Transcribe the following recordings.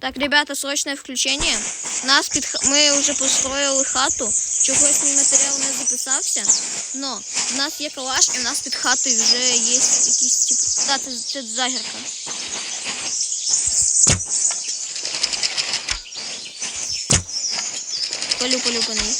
Так, ребята, срочное включение. Нас під... х- Ми вже построїли хату. Чогось мій матеріал не записався. Но в нас є калаш, і в нас під хатою вже є якісь тип. Да, це, це загірка. Полю, полю по ній.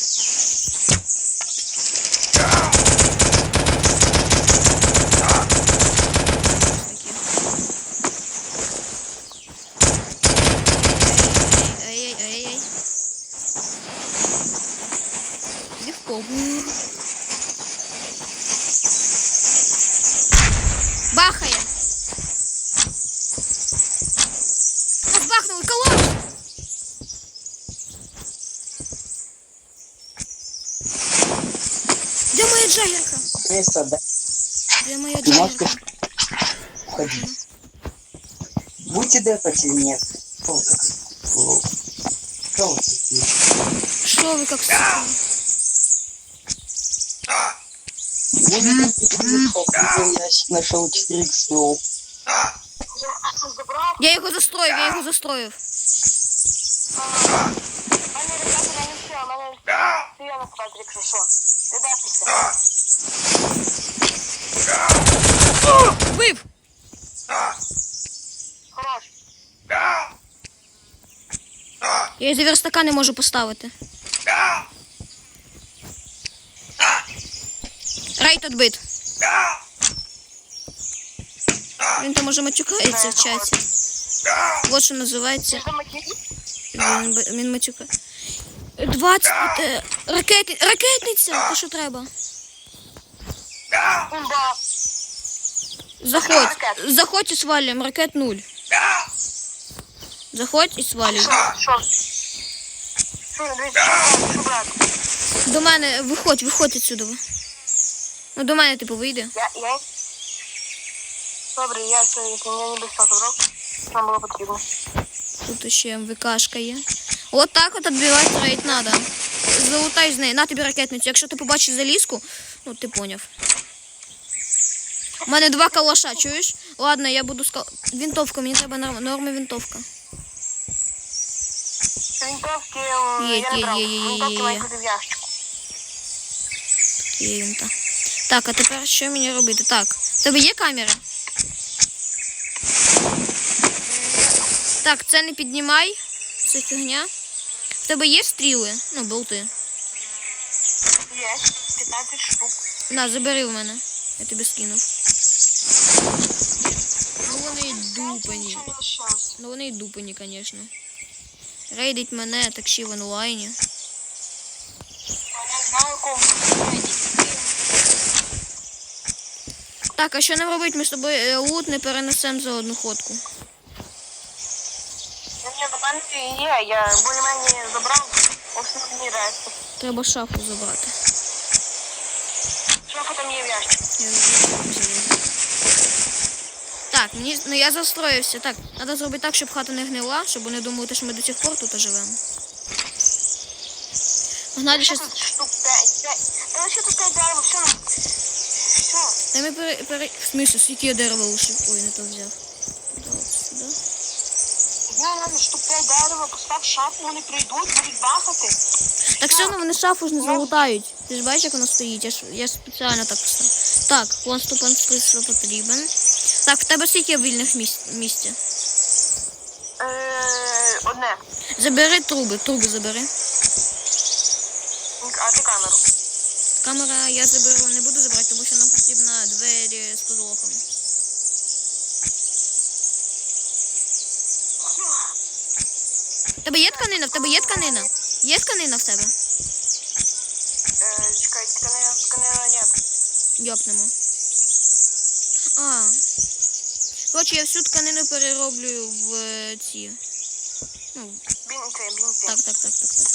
Де моя джагерка? Место, да? Де моя Ты можешь джагерка? уходить. Будете дефать или нет? Что вы так? О, Что вы такие? Що ви як сука? Будете дефать? Я ящик нашел 4 х Я його застроїв, я його застроїв. Мене ребята не все, мене стояла Патрік, що що? Ти дефайся. Вбив! Я із верстака не можу поставити. Рейд відбит. Він там уже матюкається в чаті. Вот що називається. Він матюка. 20 е, ракети, ракетниця! Те, що треба. Заходь. Заходь і свалюємо. Ракет нуль. Заходь і свалюй. Що? Що? Що, дивіться, що, що, брат? До мене виходь, виходь відсюди. Ну до мене типу вийде. Я, я... Добре, я все, якщо я не без нам було потрібно. Тут ще МВКшка є. От так от відбивати рейд надо. Залутай з неї. На тобі ракетницю. Якщо ти побачиш залізку, ну ти поняв. У мене два калаша, чуєш? Ладно, я буду ска... Вінтовка, мені треба норм... норма вінтовка. Вінтовки Є, я не брав. є, є, є, Вінтовки мають бути в ящику. Є вінта. Так, а тепер що мені робити? Так. В тебе є камера? Так, це не піднімай. Це фігня. В тебе є стріли? Ну, болти. Є, 15 штук. На, забери в мене. Я тобі скинув. Ну вони й дупані. Ну вони й дупані, звісно. Рейдить мене, так ще в онлайні. Так, а що нам робити? Ми з тобою е, лут не перенесемо за одну ходку. До мене є, я більш-менш забрав основні речі. Треба шафу забрати. Що там є в ящику? Я. Так, мені ну я застроївся. Так, треба зробити так, щоб хата не гнила, щоб вони думали, що ми до сих пор тут живемо. Погнали Що щас. тут штук 5? 5. Та лише тут 5 дерева, все. Все. Та ми пере, пере... В смысле, скільки я дерева лишив? Ой, не то взяв. Так, сюди. Я нам штук 5 дерева, постав шапку, вони прийдуть, будуть бахати. Так все одно вони шафу ж не залутають. Ти ж бачиш, як воно стоїть? Я ж я спеціально так поставив. Так, конступан спису потрібен. Так, в тебе скільки вільних місць місця? Е, одне. Забери труби, труби забери. А ти камеру. Камера я заберу, не буду забирати, тому що нам потрібна двері з позолоком. В тебе є тканина? В тебе є тканина? Є тканина в тебе? Е, чекай, тканина, тканина, ні. Йопнемо. А. Коротше, я всю тканину перероблю в е, ці. Ну, Бінти, бінти. так, так, так, так, так.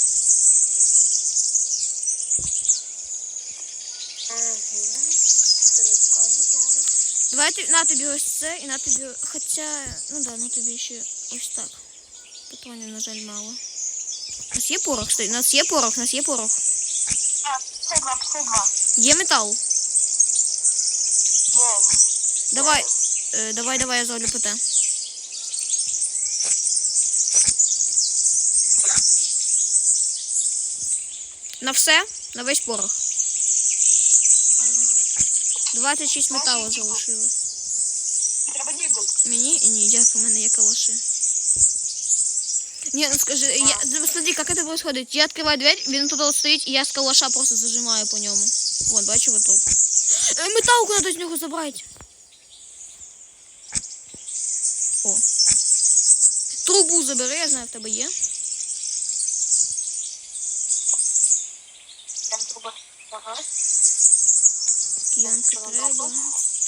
Давай на тобі ось це і на тобі. Хоча. Ну да, на тобі ще ось так. Патронів, на жаль, мало. У нас є порох, стоїть. У нас є порох, у нас є порох. А, 52, 52. Є метал. Є. Давай. Е, давай, давай, я зроблю ПТ. На все, на весь порох. 26 металу залишилось. Треба дігл. Мені? Ні, дядька, у мене є калаши. Не, ну скажи, я, ну, смотри, как это происходит. Я открываю дверь, він тут вот стоит, и я с калаша просто зажимаю по ньому. Вот, бачу, вот топ. Е, металку металл куда-то из него забрать. Забери, я знаю, в тебе є. Ага. Киянка треба.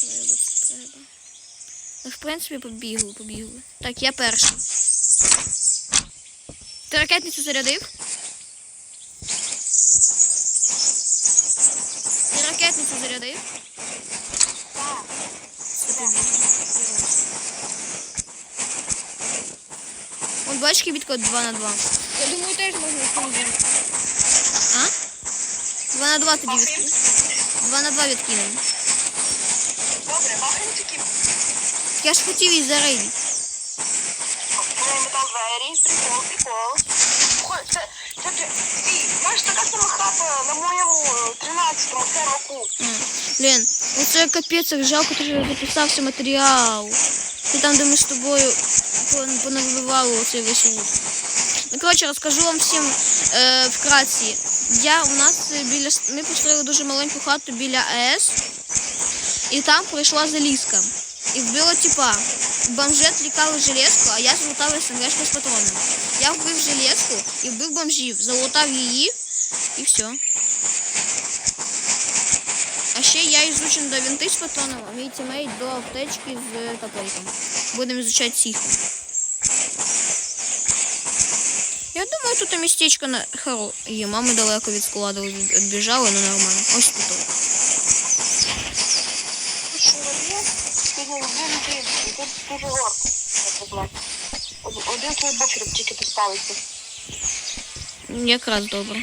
Треба, треба. Ну, в принципі, побігли, побігли. Так, я перший. Ти ракетницю зарядив? Ти ракетницю зарядив? От бачиш кібітко 2 на 2. Я думаю, теж можна відкинути. А? 2 на 2 тоді відкинемо. 2 на 2 відкинемо. Добре, баханчики. Я ж хотів її зарейдити. Коли метал двері. Прикол, прикол. Ой, Це, це, це, ти, знаєш, така сама хата на моєму 13-му серваку. Блін, оце капець, як жалко, що я записався матеріал. І там, де ми з тобою Пон- понавибивали оцей весь. Ну, коротше, розкажу вам всім е, вкратці. Я у нас біля ми построїли дуже маленьку хату біля АЕС, і там прийшла залізка. І вбила тіпа. Бомжет лікали железку, а я залутав СНГшку з патронами. Я вбив железку і вбив бомжів, залутав її і все. Ще я ізучен до винти з патроном, а мій тімейт до аптечки з капельком. Будемо изучати сіху. Я думаю, тут містечко на хоро. Є, мами далеко від складу від- відбіжали, ну нормально. Ось тут. один твій буфер тільки поставиться. Якраз добре.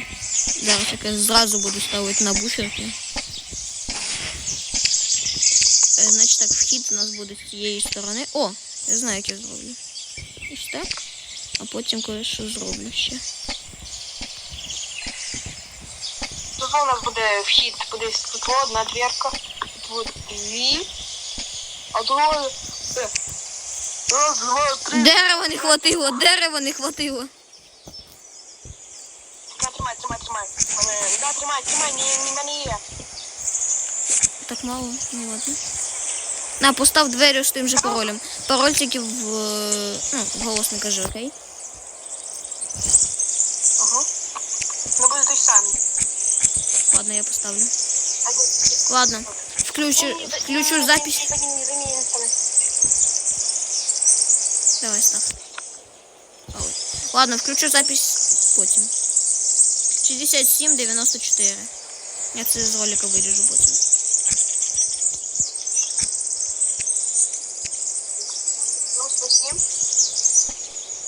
Зараз якраз зразу буду ставити на буферки. Е, Значить так, вхід у нас буде з цієї сторони. О, я знаю, як я зроблю. Ось так. А потім кое-що зроблю ще. Тут у нас буде вхід, буде світло, одна дверка, тут буде дві, а тут е, раз, два, три. Дерева не хватило, дерева не хватило. Тримай, тримай, тримай. Да, тримай, тримай, ні, ні, мене є. Так мало, ну ладно. На, постав двері з тим же паролем. Пароль тільки в, е, ну, голос не кажи, окей? Ага. Не буде той самий. Ладно, я поставлю. Ладно, включу, включу запись. Давай, став. Ладно, включу запись потім. 67 94. Я це з ролика виріжу потім. Ну, 107.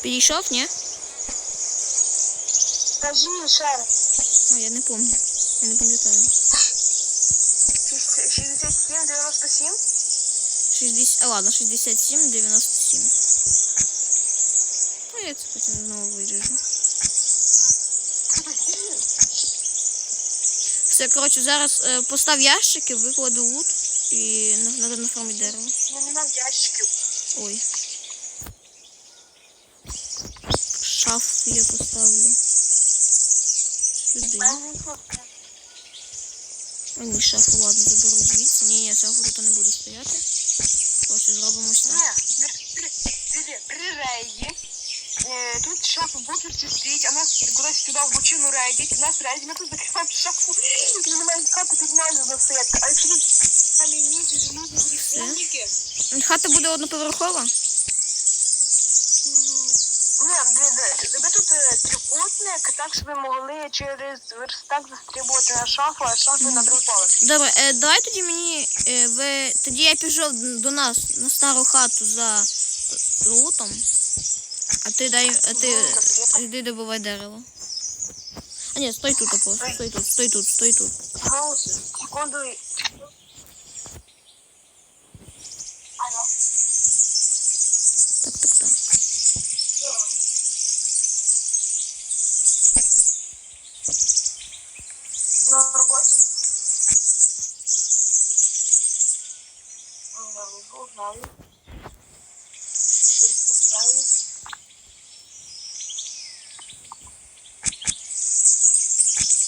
Підійшов, ні? Скажи ще раз. Ой, я не пам'ятаю. Я не пам'ятаю. 67, 97. 60, а, ладно, 67 97. Ну, я це потім знову виріжу. Все, коротше, зараз е, постав ящики, викладу лут і на- надо нафармити дерево. Ну, нема ящиків. Ой. Шаф я поставлю. Сюди. А ні, шафу, ладно, заберу звідси. Ні, я шафу тут не буду стояти. Коротше, зробимо ось так. Ні, при, рейді. Тут шафа бокерці стоїть, а нас кудись туди в бочину рейдять, у нас рейдять, ми тут закриваємо шафу, і немає хати, тут можна стояти. А якщо тут самі ніч, гріховники, Хата буде одноповерхова? ні, зроби тут е, трикутник, так, щоб ми могли через верстак застрибувати на шафу, а шафу на другий поверх. Добре, е, давай тоді мені. Е, ви... Тоді я пішов до нас на стару хату за лутом. А ти дай. А ти йди добувай дерево. А ні, стой тут просто. Стой тут, стой тут, стой тут. Гаус, секунду. і- Алло. Так, так, так.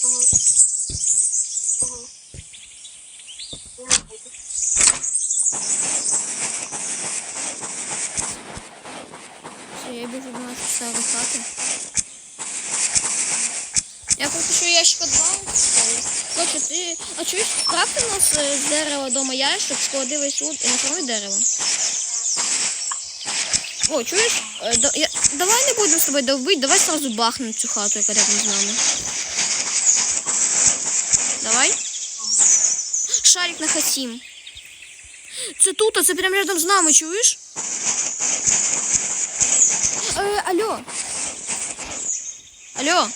Мгм. Мгм. Я не буду. Все, я біжу до нашої старої хати. Я поки що ящика два вставив. Хоче, ти. А чуєш, крафти у нас е, з дерева дома ящик, склади весь лут і наформи дерево. О, чуєш? Е, да- я- давай не будемо з тобою довбити, давай сразу бахнемо цю хату, яка рядом з нами. Давай. Шарик на хатім. Це тут, а це прямо рядом з нами, чуєш? Е, алло. Алло.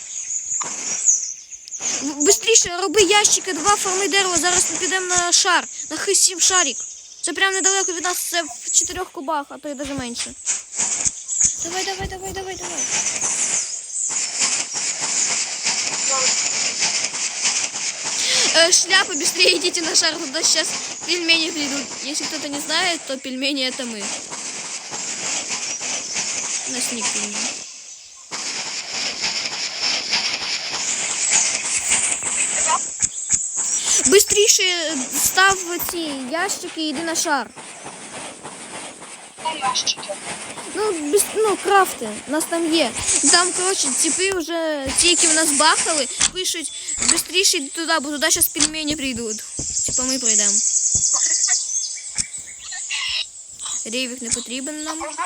В- Бистріше роби ящики, два форми дерева. Зараз ми підемо на шар. На хисім шарик. Це прямо недалеко від нас, це в чотирьох кубах, а то й навіть менше. Давай, давай, давай, давай, давай. Э, шляпа, быстрее идите на шар, туда сейчас пельмени придут. Если кто-то не знает, то пельмени это мы. У нас ник пельмени. Быстріше став ці ящики і йди на шар. Ящики. Ну, без, ну, крафти, у нас там є. Там, коротше, типи вже, ті, які в нас бахали, пишуть, быстріше йди туди, бо туди зараз пельмені прийдуть. Типа ми прийдемо. Рейвік не потрібен нам. Можна,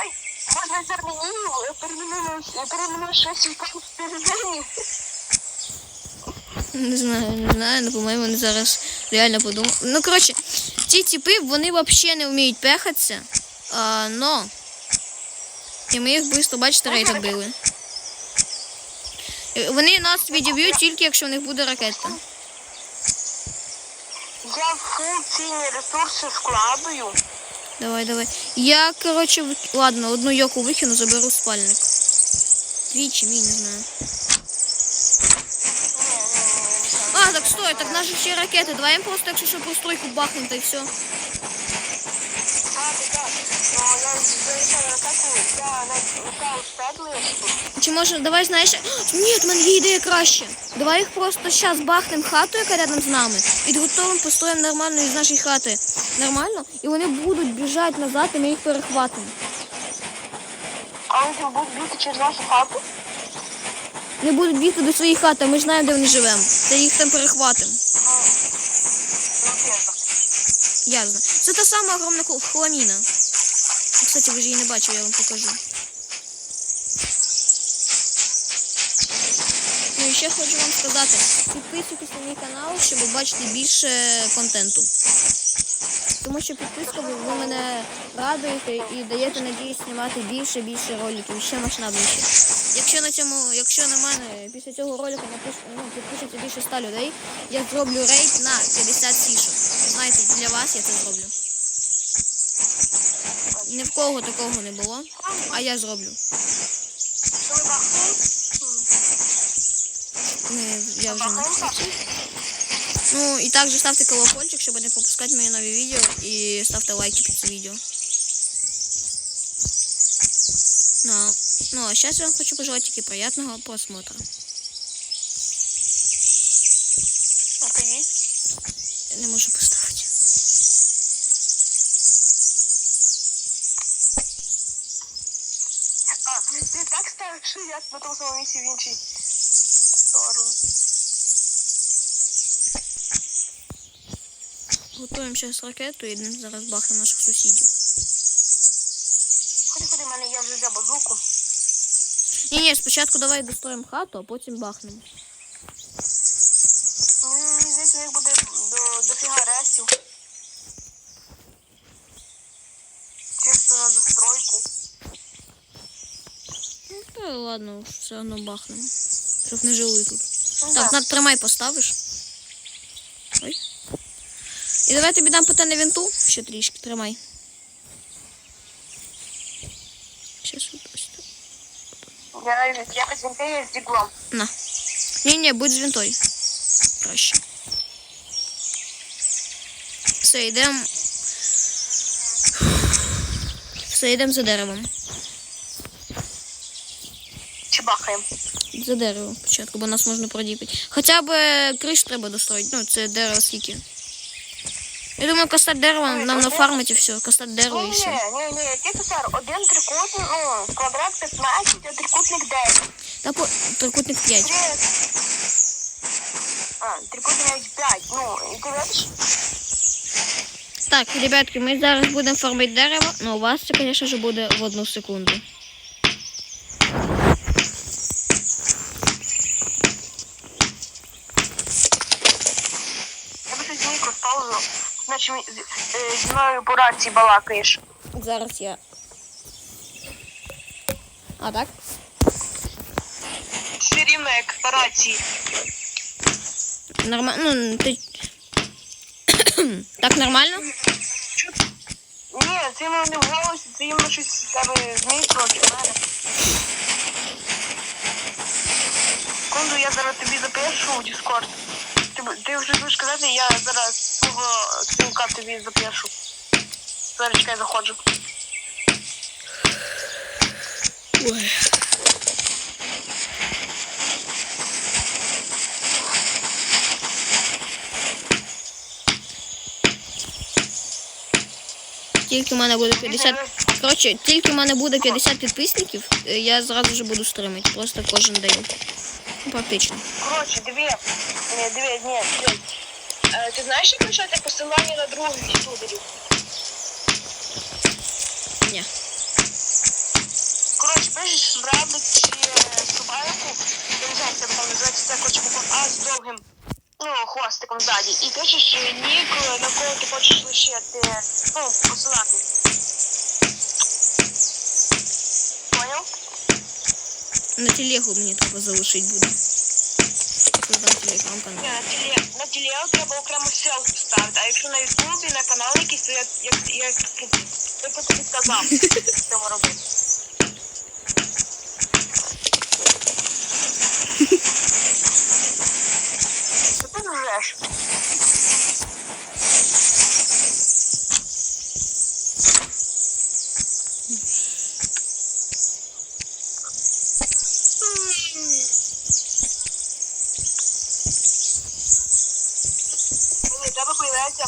перемінуємо щось в пельмені. Не знаю, не знаю, ну, по-моєму, вони зараз реально подумали. Ну, коротше, ті типи, вони взагалі не вміють пехатися, а, но... І ми їх швидко, бачите, рейд били. Вони нас відіб'ють тільки, якщо в них буде ракета. Я фул цінні ресурси складую. Давай, давай. Я, коротше, вик- ладно, одну йоку викину, заберу спальник. Твій чи мій, не знаю. А, так так наші ще ракети. Давай їм просто, якщо що, постройку бахнемо, та й все. Так, так. Чи може, давай, знаєш. Ні, в мене є ідея краще. Давай їх просто зараз бахнемо хату, яка рядом з нами, підготовимо, построїмо нормально із нашої хати. Нормально? І вони будуть біжати назад, і ми їх перехватимо. А вони будуть бити через нашу хату? Не будуть бігти до своєї хати, ми ж знаємо, де вони живемо. Та їх там перехватимо. Ясно. Це та сама огромна хламіна. Кстати, ви ж її не бачили, я вам покажу. Ну і ще хочу вам сказати, підписуйтесь на мій канал, щоб бачити більше контенту. Тому що підписка ви мене радуєте і даєте надію знімати більше більше роликів, ще масштабніше. Якщо на цьому, якщо на мене після цього ролика напиш, ну, більше 100 людей, я зроблю рейд на 50 сішок. Знаєте, для вас я це зроблю. Ні в кого такого не було, а я зроблю. Бахнули? Ми, я вже не. Ну і також ставте колокольчик, щоб не пропускати мої нові відео і ставте лайки під це відео. Ну, а зараз я вам хочу пожелати тільки приятного просмотра. Окей. Я не можу поставити. А, ти так ставиш, що я на тому самому місці в іншій сторону. Готуємо зараз ракету і йдемо зараз бахнемо наших сусідів. Ходи, ходи, в мене є вже взяв базуку. Ні, ні, спочатку давай достроїмо хату, а потім бахнемо. Ну, Мені здається, у них буде до, дофіга рестів. Чисто на достройку. Ну, та ладно, все одно бахнемо. Щоб не жили тут. Ну, Так, да. на, тримай поставиш. Ой. І давай тобі дам питання вінту. Ще трішки, тримай. Щас от ось так. Я, я без вінтея з діглом. На. Ні, ні, будь з вінтою. Краще. Все, йдемо. Все, йдемо за деревом. бахаємо. За дерево спочатку, бо нас можна продіпити. Хоча б е, треба достроїти. Ну, це дерево скільки. Я думаю, костать дерева нам нафармить і все. Костать дерево і Ні, все. ні, ні, який сер? Один трикутник, ну, квадрат 15, а трикутник 10. Та по трикутник 5. Три. А, трикутник навіть 5. Ну, і ти бачиш? Так, ребятки, ми зараз будемо фармити дерево, але у вас це, звісно ж, буде в одну секунду. Я би щось мікро паузу. Значить, ми з- е, зі мною по рації балакаєш. Зараз я. А так? Як по рації. Нормально. Ну, ти. так нормально? Ні, це іменно не в голосі, це іменно щось з тебе з чи в мене. Секунду, я зараз тобі запишу у Discord. Ти, вже будеш казати, я зараз свого спілка тобі запишу. Зараз чекай, заходжу. Ой. Тільки в мене буде 50. Коротше, тільки в мене буде 50 підписників, е, я зразу ж буду стримити. Просто кожен день. Ну, Практично. Коротше, диви, диви, ні, диви. Е, ти знаєш, як почати посилання на других ютуберів? Ні. Коротше, пишеш Reddit чи Субайку, я не знаю, як це там називається, це коротше буква А з довгим, ну, хвостиком ззаді. І пишеш е, нік, е, на кого ти хочеш лишити, ну, посилання. На телегу мені треба залишити буде. Создам телеграм-канал. Ні, на тілі, на тілі треба окремо ссылку ставити, а якщо на Ютубі, на канал якийсь, то я, як, як, я б тобі сказав, що робити. Що ти ржеш? Тебе появляється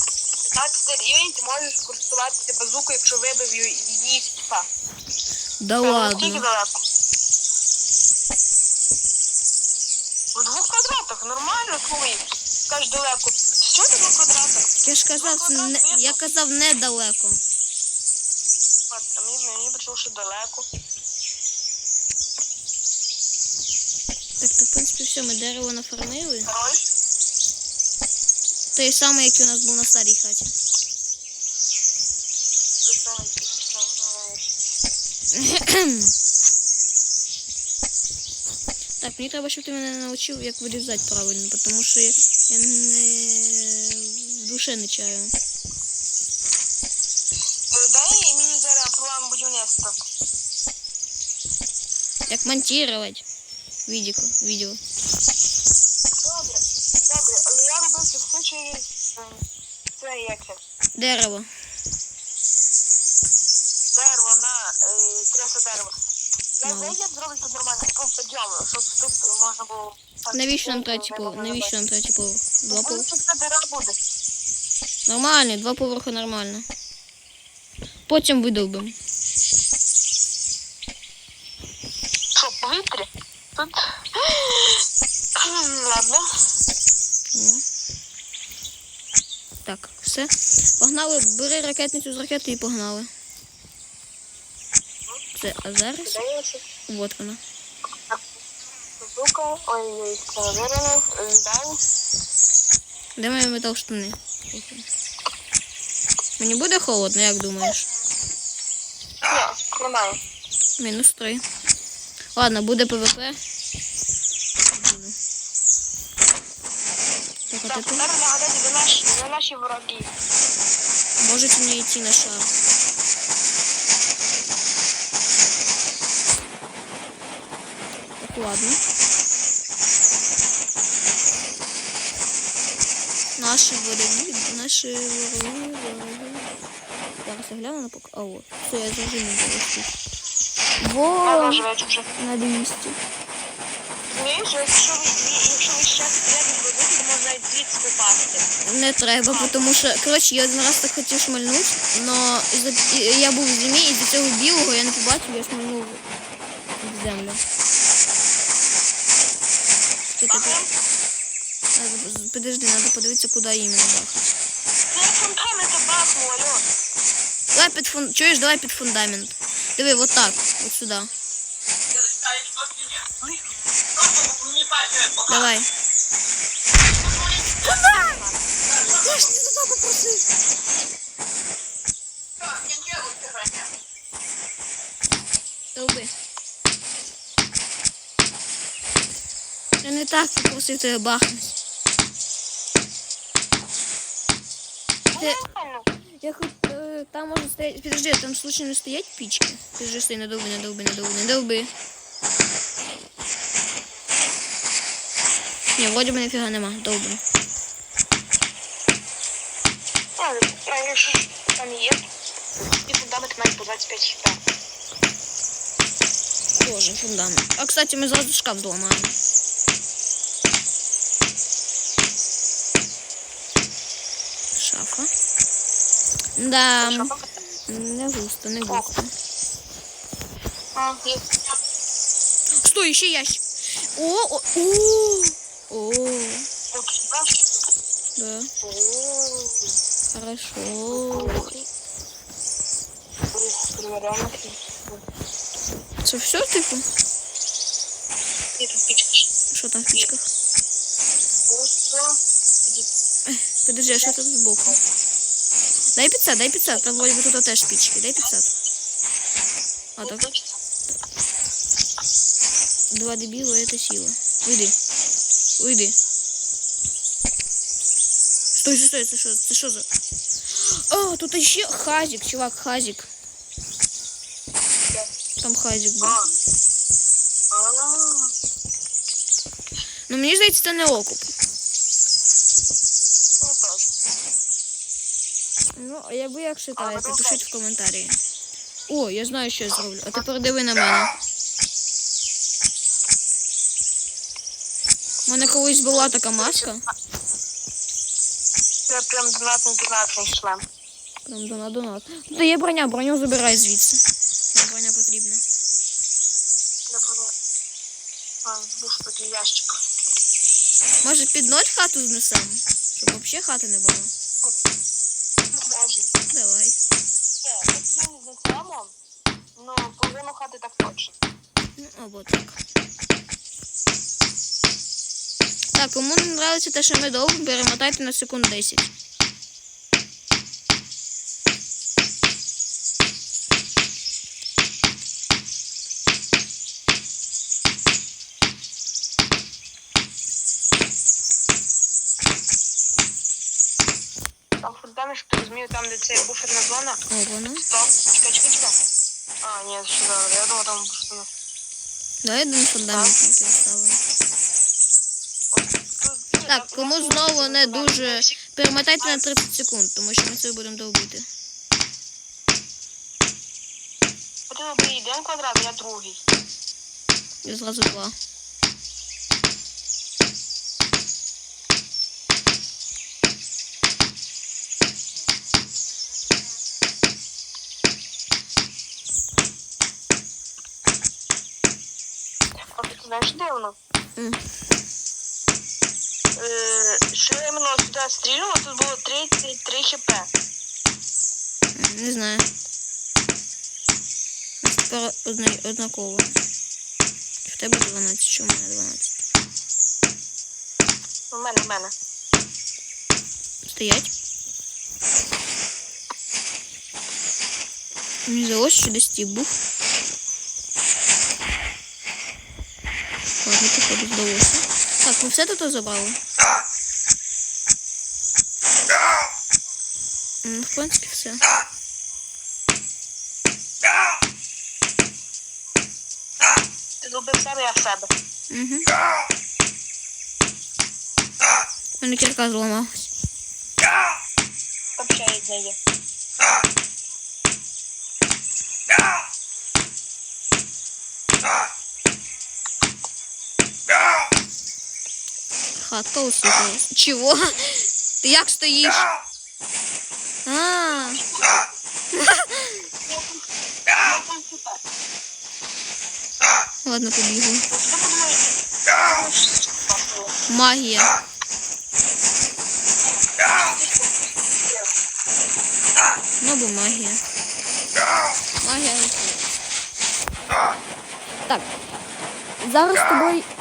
15 рівень, ти можеш користуватися базукою, якщо вибив її її типа. Да ладно. далеко? У двох квадратах, нормально, слухай. Скажеш далеко. Що ти двох квадратах? Я ж казав, це не, я казав недалеко. А мені, мені почало, що далеко. Так, то в принципі все, ми дерево нафармили. Король. Той самий, який у нас був на старій хаті. Так, мені треба, щоб ти мене навчив, як вирізати правильно, тому що я, я не в душе не чаю. Дай мені зараз програму будівництва. Як монтувати відео. Добре, добре, але я робив це все через це як. Дерево. дерево на е, кресло дерева. Я знаю, як зробити тут нормально, щоб тут можна було... Навіщо нам ну, третій не Навіщо нам третій поверх? Два робити. Ну, буде. Нормально, два поверхи нормально. Потім видовбимо. Що, повітря? Тут... Ладно. О. Так, все. Погнали, бери ракетницю з ракети і погнали. Це, а зараз? Вот вона. Сука. Ой-ой, це. Дай. Де мої метал штани? Мені буде холодно, як думаєш? Ні, немає. Мінус три. Ладно, буде ПВП. Так, а тепер наші, вороги. можете не йти на шар. Так, ладно. Наші вороги, наші вороги, вороги. Зараз я гляну на пок... А от. Все, я ось тут. Во! На 200. розумієш, якщо ви якщо ви ще стріляти продукти, то можна навіть звідси попасти. Не треба, тому що, коротше, я один раз так хотів шмальнути, но із-за- я був в зимі, і з цього білого я не побачив, я шмальнув в землю. Подожди, надо подивитися, куди іменно це бахнуло, алло. Давай під фун... Чуєш, давай під фундамент. Диви, вот так, от сюди. Давай. Я ж не туди попросив. Долби. Я не так попросив тебе бахнути. Ти... Нормально. Я хоть э, там может стоять. Подожди, там случайно стоять пички? Подожди, стой, не долби, не долби, не долби, не долби. Не, вроде бы нафига нема, долби. А, а якщо ж там є, і фундамент має по 25 хіта. Тоже фундамент. А, кстати, мы сразу шкаф взломаем. Да, Що? не густо, не густо. А, є. Стой, еще ящик. О, о, о, о, От сюди. да, О, хорошо. ух, реально. Це все, типу? Є тут пічка. Що там в пічках? Просто. Подожди, а що тут збоку? Дай 500, дай 500. Там вроде бы тут теж пічки. Дай 500. А так, два дебіла, это сила. Уйди. Уйди. Стой, стой, стой, це що? Це що за? А, тут ще хазик, чувак, хазик. Там хазик був. А. А. Ну мені здається, це не окуп. Ну, а як ви як вважаєте, пишіть в коментарі. О, я знаю, що я зроблю. А тепер диви на мене. У мене колись була така маска. Це прям донатний донатний шлем. Прям донат, донат. Тут є броня, броню забирай звідси. Нам броня потрібна. А, господи, ящик. Може під ноль хату знесемо? Щоб взагалі хати не було. Ну, половину хати так точно. Ну, або так. Так, кому не нравиться те, що ми довго, перемотайте на секунд 10. Там фундамент, що розумію, там, де це буферна зона. О, воно. Стоп, чекай, чекай, чекай. А, нет, еще да, я думал, там буферна. Давай один фундамент тільки оставимо. Тут- Так, кому знову не дуже перемотайте на 30 секунд, тому що ми це будемо довбити. Буде один квадрат, я другий. Я зразу два. А ти знаєш дивно? М. Е, Що я іменно сюди стрільнула, тут було 33 хп. Не знаю. У Тепер однаково. В тебе 12, що в мене 12. У мене, у мене. Стоять. Мені здалося, що десь тіп був. Ладно, походу здалося. Так, ми все тут забрали. М, В принципі, все. Ти зробив себе, я в себе. Угу. У мене кірка зламалась. Там ще є. хатка осипалась. Чого? Ти як стоїш? А, ладно, побігу. Магія. Ну, бо магія. Магія. Так. Зараз з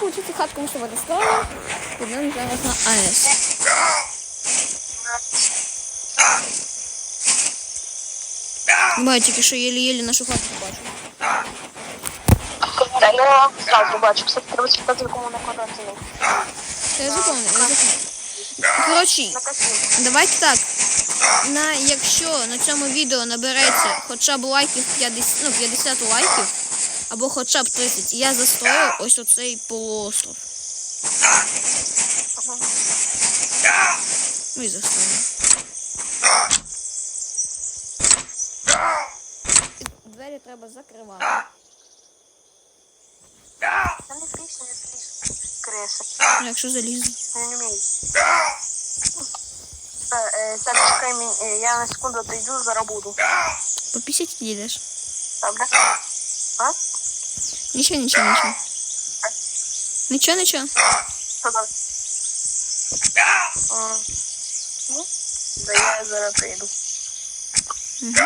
тобою. Ну, получиться хатку ми з тобою достроїли. Підемо зараз на. Бачу, тільки що єлі-єлі нашу хатку бачу. Да, я сразу бачу, все треба читати, кому накладати. Та я запомню, я запомню. Коротше, давайте так. На, якщо на цьому відео набереться хоча б лайків 50, ну, 50 лайків, або хоча б 30, я застрою ось оцей полуостров. Ну і застрою. Двері треба закривати. Я не фріс, не фріс. Креси. Ну, Якщо залізу. Я не вмію. Так, чекай, е, я на секунду отойду, зараз буду. По 50 їдеш. Добре? А? Нічого, нічого, нічого. Нічого, нічого. Що там? М. Ну, Да я зараз прийду. Ладно.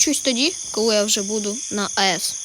Включусь тоді, коли я вже буду на АЕС.